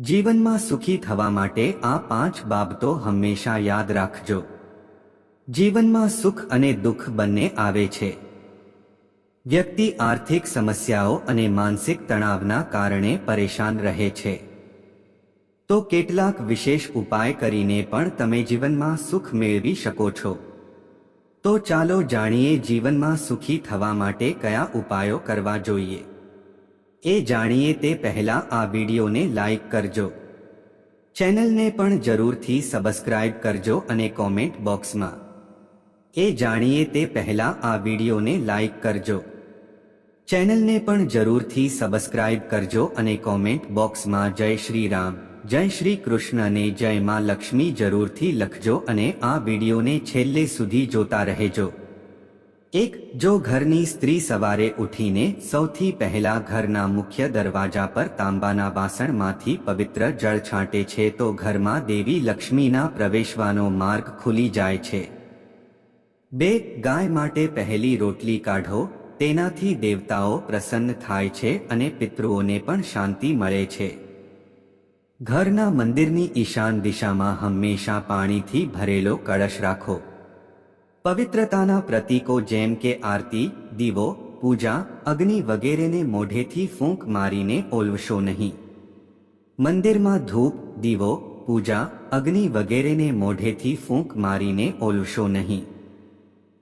જીવનમાં સુખી થવા માટે આ પાંચ બાબતો હંમેશા યાદ રાખજો. જીવનમાં સુખ અને દુઃખ બંને આવે છે. વ્યક્તિ આર્થિક સમસ્યાઓ અને માનસિક તણાવના કારણે પરેશાન રહે છે. તો કેટલાક વિશેષ ઉપાય કરીને પણ તમે જીવનમાં સુખ મેળવી શકો છો. તો ચાલો જાણીએ જીવનમાં સુખી થવા માટે કયા ઉપાયો કરવા જોઈએ. એ જાણીએ તે પહેલા આ વિડીયોને લાઈક કરજો. ચેનલને પણ જરૂરથી સબસ્ક્રાઇબ કરજો અને કોમેન્ટ બોક્સમાં. એ જાણીએ તે પહેલા આ વિડીયોને લાઈક કરજો. ચેનલને પણ જરૂરથી સબસ્ક્રાઇબ કરજો અને કોમેન્ટ બોક્સમાં જય શ્રી રામ, જય શ્રી કૃષ્ણને જય માં લક્ષ્મી જરૂરથી લખજો અને આ વિડીયોને છેલ્લે સુધી જોતા રહેજો. એક, જો ઘરની સ્ત્રી સવારે ઉઠીને સૌથી પહેલા ઘરના મુખ્ય દરવાજા પર તાંબાના વાસણમાંથી પવિત્ર જળ છાંટે છે, તો ઘરમાં દેવી લક્ષ્મીના પ્રવેશવાનો માર્ગ ખુલી જાય છે. બે, ગાય માટે પહેલી રોટલી કાઢો, તેનાથી દેવતાઓ પ્રસન્ન થાય છે અને પિતૃઓને પણ શાંતિ મળે છે. ઘરના મંદિરની ઈશાન દિશામાં હંમેશા પાણીથી ભરેલો કળશ રાખો. પવિત્રતાના પ્રતીકો જેમ કે આરતી, દીવો, પૂજા, અગ્નિ વગેરેને મોઢેથી ફૂંક મારીને ઓલવશો નહીં. મંદિરમાં ધૂપ, દીવો, પૂજા, અગ્નિ વગેરેને મોઢેથી ફૂંક મારીને ઓલવશો નહીં.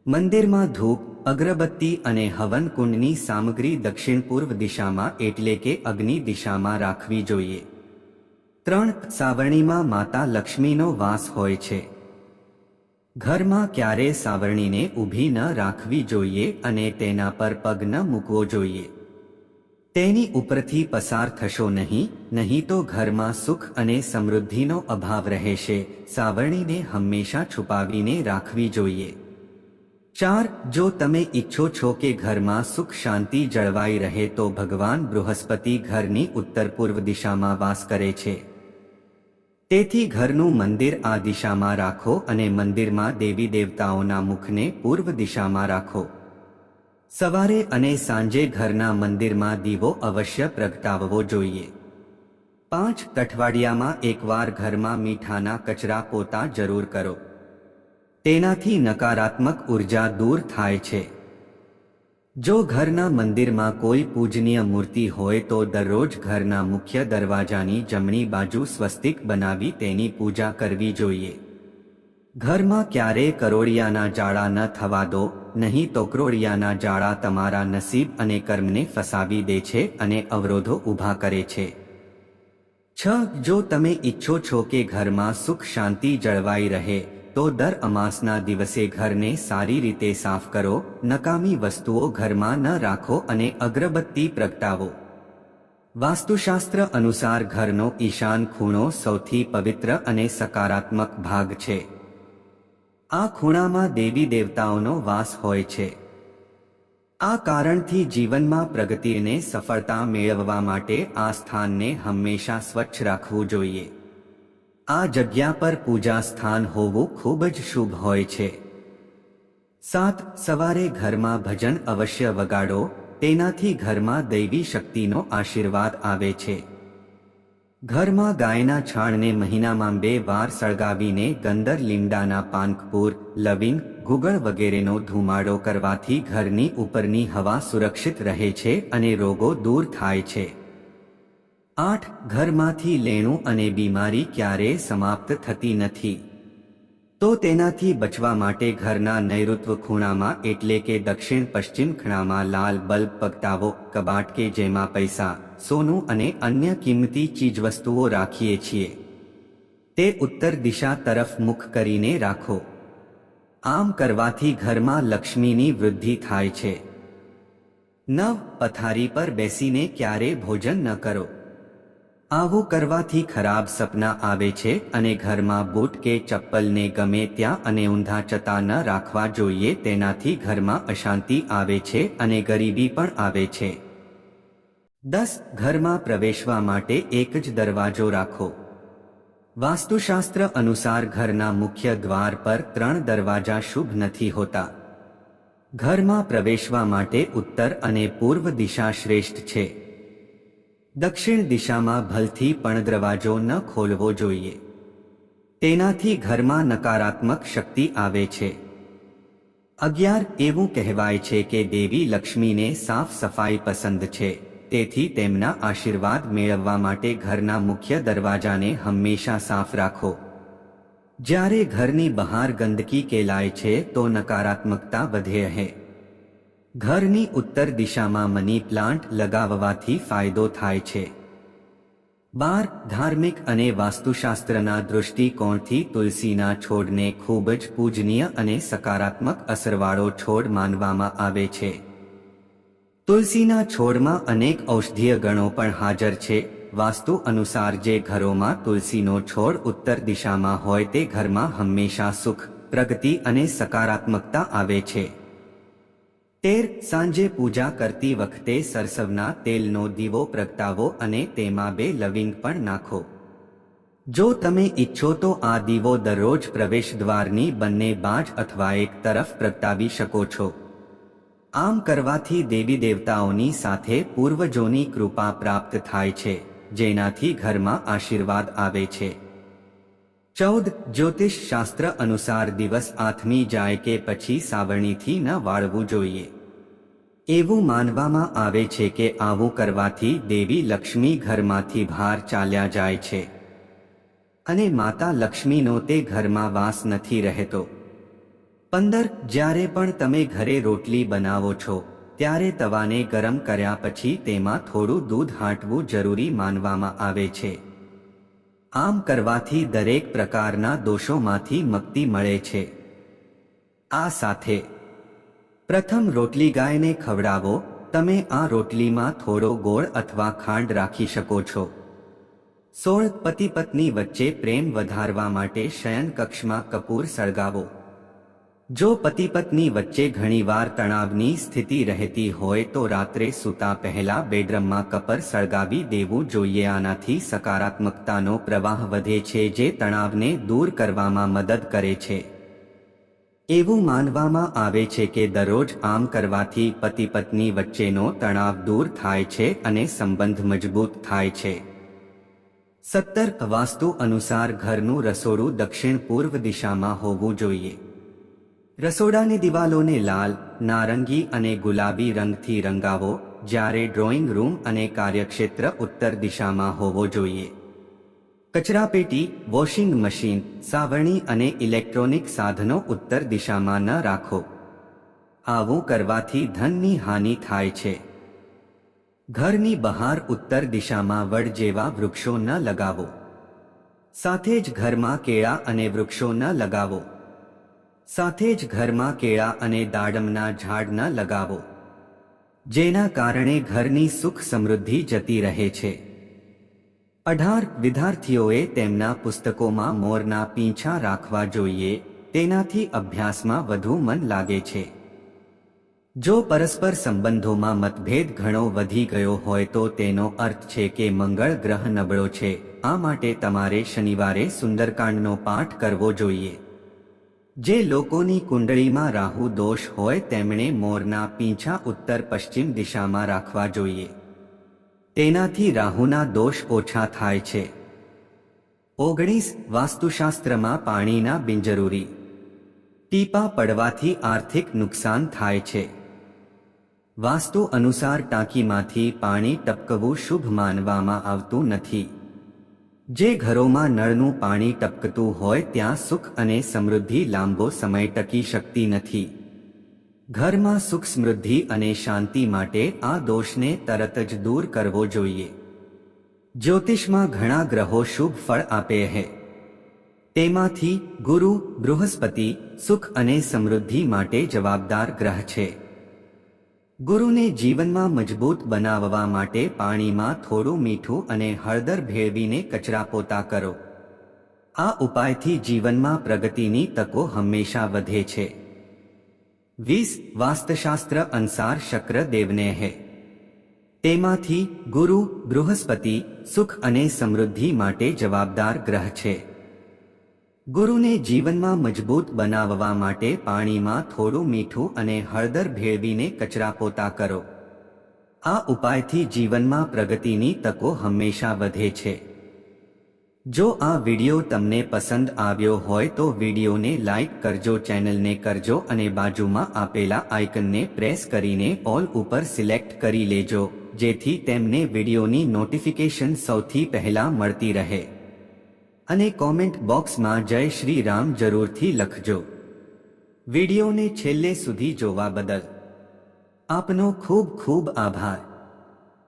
મંદિરમાં ધૂપ, અગરબત્તી અને હવન કુંડની સામગ્રી દક્ષિણ પૂર્વ દિશામાં એટલે કે અગ્નિ દિશામાં રાખવી જોઈએ. ત્રણ સાવરણીમાં માતા લક્ષ્મીનો વાસ હોય છે. ઘરમાં ક્યારે સાવરણીને ઊભી ન રાખવી જોઈએ અને તેના પર પગ ન મૂકવો જોઈએ? તેની ઉપરથી પસાર થશો નહીં નહીં તો ઘરમાં સુખ અને સમૃદ્ધિનો અભાવ રહેશે. સાવરણીને હંમેશા છુપાવીને રાખવી જોઈએ. ચાર, જો તમે ઈચ્છો છો કે ઘરમાં સુખ શાંતિ જળવાઈ રહે તો ભગવાન બૃહસ્પતિ ઘરની ઉત્તર પૂર્વ દિશામાં વાસ કરે છે. તેથી ઘરનું મંદિર આ દિશામાં રાખો અને મંદિરમાં દેવી દેવતાઓના મુખને પૂર્વ દિશામાં રાખો. સવારે અને સાંજે ઘરના મંદિરમાં દીવો અવશ્ય પ્રગટાવવો જોઈએ. પાંચ અઠવાડિયામાં એકવાર ઘરમાં મીઠાના કચરા પોતા જરૂર કરો. તેનાથી નકારાત્મક ઊર્જા દૂર થાય છે. જો ઘરના મંદિરમાં કોઈ પૂજનીય મૂર્તિ હોય તો દરરોજ ઘરના મુખ્ય દરવાજાની જમણી બાજુ સ્વસ્તિક બનાવી તેની પૂજા કરવી જોઈએ. ઘરમાં ક્યારેય કરોડિયાના જાળા ન થવા દો, નહીં તો કરોડિયાના જાળા તમારા નસીબ અને કર્મને ફસાવી દે છે અને અવરોધો ઊભા કરે છે. છ, જો તમે ઈચ્છો છો કે ઘરમાં સુખ શાંતિ જળવાઈ રહે તો દર અમાસના દિવસે ઘરને સારી રીતે સાફ કરો, નકામી વસ્તુઓ ઘરમાં ન રાખો અને અગરબત્તી પ્રગટાવો. વાસ્તુશાસ્ત્ર અનુસાર ઘરનો ઈશાન ખૂણો સૌથી પવિત્ર અને સકારાત્મક ભાગ છે. આ ખૂણામાં દેવી દેવતાઓનો વાસ હોય છે. આ કારણથી જીવનમાં પ્રગતિને સફળતા મેળવવા માટે આ સ્થાનને હંમેશા સ્વચ્છ રાખવું જોઈએ. આ જગ્યા પર પૂજા સ્થાન હોવું ખૂબ જ શુભ હોય છે. સાત, સવારે ઘરમાં ભજન અવશ્ય વગાડો, તેનાથી ઘરમાં દૈવી શક્તિનો આશીર્વાદ આવે છે. ઘરમાં ગાયના છાણને મહિનામાં બે વાર સળગાવીને ગંદર લીમડાના પાનકપુર, લવિંગ, ગુગળ વગેરેનો ધુમાડો કરવાથી ઘરની ઉપરની હવા સુરક્ષિત રહે છે અને રોગો દૂર થાય છે. આઠ ઘરમાંથી લેણું અને બીમારી ક્યારેય સમાપ્ત થતી નથી. તો તેનાથી બચવા માટે ઘરના નૈઋત્વ ખૂણામાં એટલે કે દક્ષિણ પશ્ચિમ ખૂણામાં લાલ બલ્બ પગતાવો કબાટ કે જેમાં પૈસા, સોનું અને અન્ય કિંમતી ચીજવસ્તુઓ રાખીએ છીએ. તે ઉત્તર દિશા તરફ મુખ કરીને રાખો. આમ કરવાથી ઘરમાં લક્ષ્મીની વૃદ્ધિ થાય છે. નવ પથારી પર બેસીને ક્યારે ભોજન ન કરો. આવું કરવાથી ખરાબ સપના આવે છે અને ઘરમાં બૂટ કે ચપ્પલને ગમે ત્યાં અને ઊંધા ચતા ન રાખવા જોઈએ તેનાથી ઘરમાં અશાંતિ આવે છે અને ગરીબી પણ આવે છે. દસ, ઘરમાં પ્રવેશવા માટે એક જ દરવાજો રાખો. વાસ્તુશાસ્ત્ર અનુસાર ઘરના મુખ્ય દ્વાર પર ત્રણ દરવાજા શુભ નથી હોતા. ઘરમાં પ્રવેશવા માટે ઉત્તર અને પૂર્વ દિશા શ્રેષ્ઠ છે. દક્ષિણ દિશામાં ભલથી પણ દરવાજો ન ખોલવો જોઈએ. તેનાથી ઘરમાં નકારાત્મક શક્તિ આવે છે. અગિયાર એવું કહેવાય છે કે દેવી લક્ષ્મીને સાફ સફાઈ પસંદ છે, તેથી તેમના આશીર્વાદ મેળવવા માટે ઘરના મુખ્ય દરવાજાને હંમેશા સાફ રાખો. જ્યારે ઘરની બહાર ગંદકી કેલાય છે, તો નકારાત્મકતા વધે છે ઘરની ઉત્તર દિશામાં મની પ્લાન્ટ લગાવવાથી ફાયદો થાય છે. બાર, ધાર્મિક અને વાસ્તુશાસ્ત્રના દૃષ્ટિકોણથી તુલસીના છોડને ખૂબ જ પૂજનીય અને સકારાત્મક અસરવાળો છોડ માનવામાં આવે છે. તુલસીના છોડમાં અનેક ઔષધીય ગણો પણ હાજર છે. વાસ્તુ અનુસાર જે ઘરોમાં તુલસીનો છોડ ઉત્તર દિશામાં હોય તે ઘરમાં હંમેશા સુખ, પ્રગતિ અને સકારાત્મકતા આવે છે. તેર સાંજે પૂજા કરતી વખતે સરસવના તેલનો દીવો પ્રગટાવો અને તેમાં બે લવિંગ પણ નાખો. જો તમે ઈચ્છો તો આ દીવો દરરોજ પ્રવેશ દ્વારની બંને બાજ અથવા એક તરફ પ્રગટાવી શકો છો. આમ કરવાથી દેવી દેવતાઓની સાથે પૂર્વજોની કૃપા પ્રાપ્ત થાય છે, જેનાથી ઘરમાં આશીર્વાદ આવે છે. ચૌદ જ્યોતિષ શાસ્ત્ર અનુસાર દિવસ આથમી જાય કે પછી સાવરણીથી ન વાળવું જોઈએ. એવું માનવામાં આવે છે કે આવું કરવાથી દેવી લક્ષ્મી ઘરમાંથી બહાર ચાલ્યા જાય છે. અને માતા લક્ષ્મીનો તે ઘરમાં વાસ નથી રહેતો. પંદર, જ્યારે પણ તમે ઘરે રોટલી બનાવો છો, ત્યારે તવાને ગરમ કર્યા પછી તેમાં થોડું દૂધ હાંટવું જરૂરી માનવામાં આવે છે. આમ કરવાથી દરેક પ્રકારના દોષોમાંથી મુક્તિ મળે છે. આ સાથે, પ્રથમ રોટલી ગાયને ખવડાવો, તમે આ રોટલીમાં થોડો ગોળ અથવા ખાંડ રાખી શકો છો. સોળ પતિ પત્ની વચ્ચે પ્રેમ વધારવા માટે શયન કક્ષમાં કપૂર સળગાવો. જો પતિ પત્ની વચ્ચે ઘણીવાર તણાવની સ્થિતિ રહેતી હોય તો રાત્રે સૂતા પહેલા બેડરૂમમાં કપર સળગાવી દેવું જોઈએ. આનાથી સકારાત્મકતાનો પ્રવાહ વધે છે જે તણાવને દૂર કરવામાં મદદ કરે છે. એવું માનવામાં આવે છે કે દરરોજ આમ કરવાથી પતિ પત્ની વચ્ચેનો તણાવ દૂર થાય છે અને સંબંધ મજબૂત થાય છે. સત્તર વાસ્તુ અનુસાર ઘરનું રસોડું દક્ષિણ પૂર્વ દિશામાં હોવું જોઈએ. રસોડાની દિવાલોને લાલ, નારંગી અને ગુલાબી રંગથી રંગાવો જ્યારે ડ્રોઈંગ રૂમ અને કાર્યક્ષેત્ર ઉત્તર દિશામાં હોવો જોઈએ. કચરાપેટી વોશિંગ મશીન સાવરણી અને ઇલેક્ટ્રોનિક સાધનો ઉત્તર દિશામાં ન રાખો. આવું કરવાથી ધનની હાનિ થાય છે. ઘરની બહાર ઉત્તર દિશામાં વડ જેવા વૃક્ષો ન લગાવો. સાથે જ ઘરમાં કેળા અને વૃક્ષો ન લગાવો. સાથે જ ઘરમાં કેળા અને દાડમના ઝાડ ન લગાવો, જેના કારણે ઘરની સુખ સમૃદ્ધિ જતી રહે છે. અઢાર વિદ્યાર્થીઓએ તેમના પુસ્તકોમાં મોરના પીંછા રાખવા જોઈએ, તેનાથી અભ્યાસમાં વધુ મન લાગે છે. જો પરસ્પર સંબંધોમાં મતભેદ ઘણો વધી ગયો હોય તો તેનો અર્થ છે કે મંગળ ગ્રહ નબળો છે, આ માટે તમારે શનિવારે સુંદરકાંડનો પાઠ કરવો જોઈએ. જે લોકોની કુંડળીમાં રાહુ દોષ હોય તેમણે મોરના પીંછા ઉત્તર પશ્ચિમ દિશામાં રાખવા જોઈએ. તેનાથી રાહુના દોષ ઓછા થાય છે. ઓગણીસ વાસ્તુશાસ્ત્રમાં પાણીના બિનજરૂરી ટીપા પડવાથી આર્થિક નુકસાન થાય છે. વાસ્તુ અનુસાર ટાંકીમાંથી પાણી ટપકવું શુભ માનવામાં આવતું નથી. જે ઘરોમાં નળનું પાણી ટપકતું હોય ત્યાં સુખ અને સમૃદ્ધિ લાંબો સમય ટકી શકતી નથી. ઘરમાં સુખ સમૃદ્ધિ અને શાંતિ માટે આ દોષને તરત જ દૂર કરવો જોઈએ. જ્યોતિષમાં ઘણા ગ્રહો શુભ ફળ આપે છે તેમાંથી ગુરુ, બૃહસ્પતિ સુખ અને સમૃદ્ધિ માટે જવાબદાર ગ્રહ છે. ગુરુને જીવનમાં મજબૂત બનાવવા માટે પાણીમાં થોડું મીઠું અને હળદર ભેળવીને કચરા પોતા કરો. આ ઉપાયથી જીવનમાં પ્રગતિની તકો હંમેશા વધે છે. વીસ વાસ્તુશાસ્ત્ર અનુસાર શક્ર દેવને હે. તેમાંથી ગુરુ, બૃહસ્પતિ, સુખ અને સમૃદ્ધિ માટે જવાબદાર ગ્રહ છે. ગુરુને જીવનમાં મજબૂત બનાવવા માટે પાણીમાં થોડું મીઠું અને હળદર ભેળવીને કચરા પોતા કરો. આ ઉપાયથી જીવનમાં પ્રગતિની તકો હંમેશા વધે છે. જો આ વિડિયો તમને પસંદ આવ્યો હોય તો વિડિયોને લાઇક કરજો, ચેનલને કરજો અને બાજુમાં આપેલા આઇકનને પ્રેસ કરીને ઓલ ઉપર સિલેક્ટ કરી લેજો, જેથી તેમને વિડિયોની નોટિફિકેશન સૌથી પહેલા મળતી રહે. અને કોમેન્ટ બોક્સમાં જય શ્રી રામ જરૂરથી લખજો. વિડીયોને છેલ્લે સુધી જોવા બદલ આપનો ખૂબ ખૂબ આભાર.